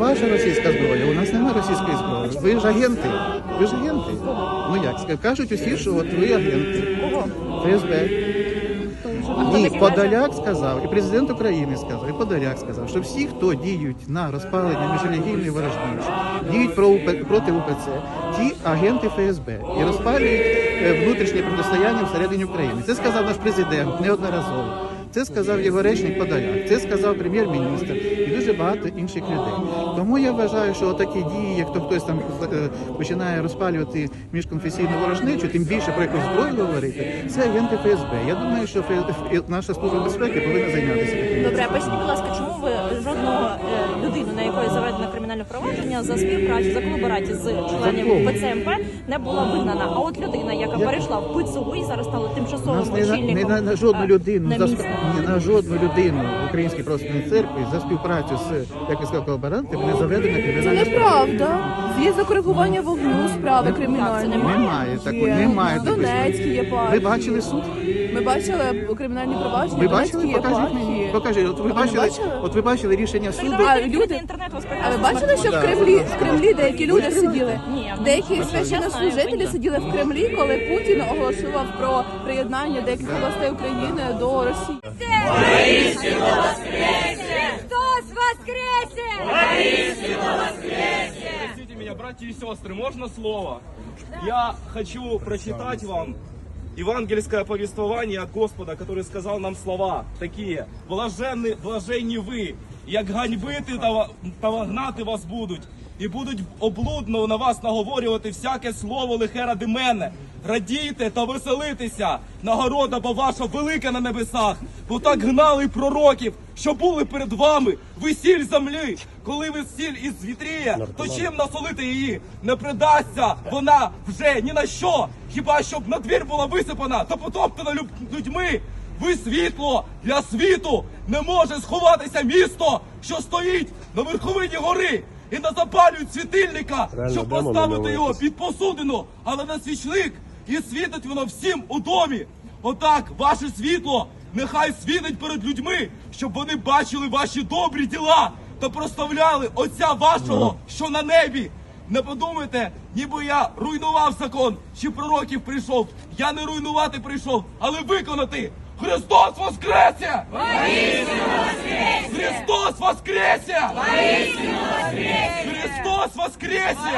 Ваша російська зброя, у нас немає російської зброї. Ви ж агенти. Ви ж агенти. Ну як кажуть усі, що от ви агенти. ФСБ. Ні, Подоляк сказав, і президент України сказав, і Подоляк сказав, що всі, хто діють на розпалення міжрелігійної ворожнечі, діють проти УПЦ, ті агенти ФСБ і розпалюють е, внутрішнє протистояння всередині України. Це сказав наш президент неодноразово. Це сказав його речник Подоляк, це сказав прем'єр-міністр і дуже багато інших людей. Тому я вважаю, що такі дії, як то хтось там е, починає розпалювати міжконфесійну ворожнечу, тим більше про якусь зброю говорити, це агенти ФСБ. Я думаю, що наша служба безпеки повинна зайнятися таким. Добре, а поясніть, будь ласка, чому ви жодного людину, на якої заведено кримінальне провадження за співпрацю за колабораті з членів ПЦМП не була вигнана? А от людина, яка перейшла в ПЦУ і зараз стала тимчасовим нас не на, очільником не на, на жодну е, людину на за ні, на жодну людину в Українській православній церкві за співпрацю з як я сказав, колаборантами не заведена Це кримінальна неправда. Є за коригування вогню справи кримінальні. Немає такої, немає В такої. Донецькій є Ви партії. бачили суд? Ми бачили кримінальні провадження. Ви в Донецькій бачили? є Покажіть партії. мені. Покажіть. От ви бачили, бачили? от ви бачили рішення суду. А, люди- інтернет, у вас А прекрасний ви бачили, що в Да. Кремлі в Кремлі деякі люди сиділи? Ні. Деякі Я священнослужителі знаю, сиділи в Кремлі, коли Путін оголошував про приєднання деяких областей України до Росії. Христос воскресе! Простите меня, братья и сестры, можно слово? Я хочу прочитать вам евангельское повествование от Господа, который сказал нам слова такие. Блаженны, блаженні ви, як ганьбити та, та вагнати вас будуть, і будуть облудно на вас наговорювати всяке слово лихе ради мене. Радійте та веселитеся, нагорода бо ваша велика на небесах, бо так гнали пророків, що були перед вами. Ви сіль землі, коли ви сіль із вітріє, то чим насолити її? Не придасться вона вже ні на що, хіба щоб на двір була висипана та потоптана людьми. Ви світло для світу не може сховатися місто, що стоїть на верховині гори. І не запалюють світильника, щоб поставити його під посудину, але на свічлик і світить воно всім у домі. Отак, ваше світло нехай світить перед людьми, щоб вони бачили ваші добрі діла та проставляли Отця вашого, що на небі. Не подумайте, ніби я руйнував закон чи пророків прийшов. Я не руйнувати прийшов, але виконати. Христос воскресе! Христос воскресе! Христос воскресе!